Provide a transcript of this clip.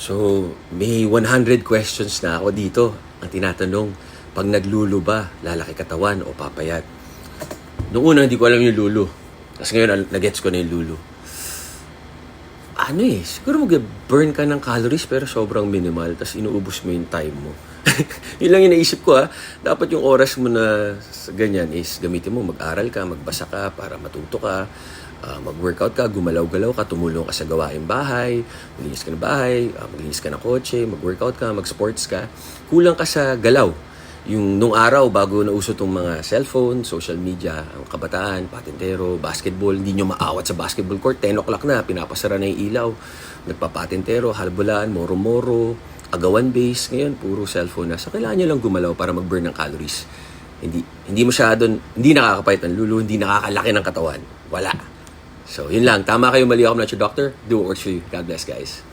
So, may 100 questions na ako dito. Ang tinatanong, pag naglulu ba, lalaki katawan o papayat? Noong una, hindi ko alam yung lulu. Tapos ngayon, nagets ko na yung lulu. Ano eh, siguro mag-burn ka ng calories pero sobrang minimal. Tapos inuubos mo yung time mo. yun lang yung naisip ko ha. Dapat yung oras mo na sa ganyan is gamitin mo. Mag-aral ka, magbasa ka para matuto ka. ah, mag-workout ka, gumalaw-galaw ka, tumulong ka sa gawaing bahay, maglinis ka ng bahay, ah, maglinis ka ng kotse, mag-workout ka, mag-sports ka. Kulang ka sa galaw. Yung nung araw, bago nauso tong mga cellphone, social media, ang kabataan, patintero, basketball, hindi nyo maawat sa basketball court, 10 o'clock na, pinapasara na yung ilaw. Nagpapatintero, halbulaan, moro-moro, agawan base, ngayon puro cellphone na. So kailangan nyo lang gumalaw para mag-burn ng calories. Hindi hindi masyado, hindi nakakapait ng lulo, hindi nakakalaki ng katawan. Wala. So, yun lang. Tama kayo, mali ako, not your doctor. Do what works for you. God bless, guys.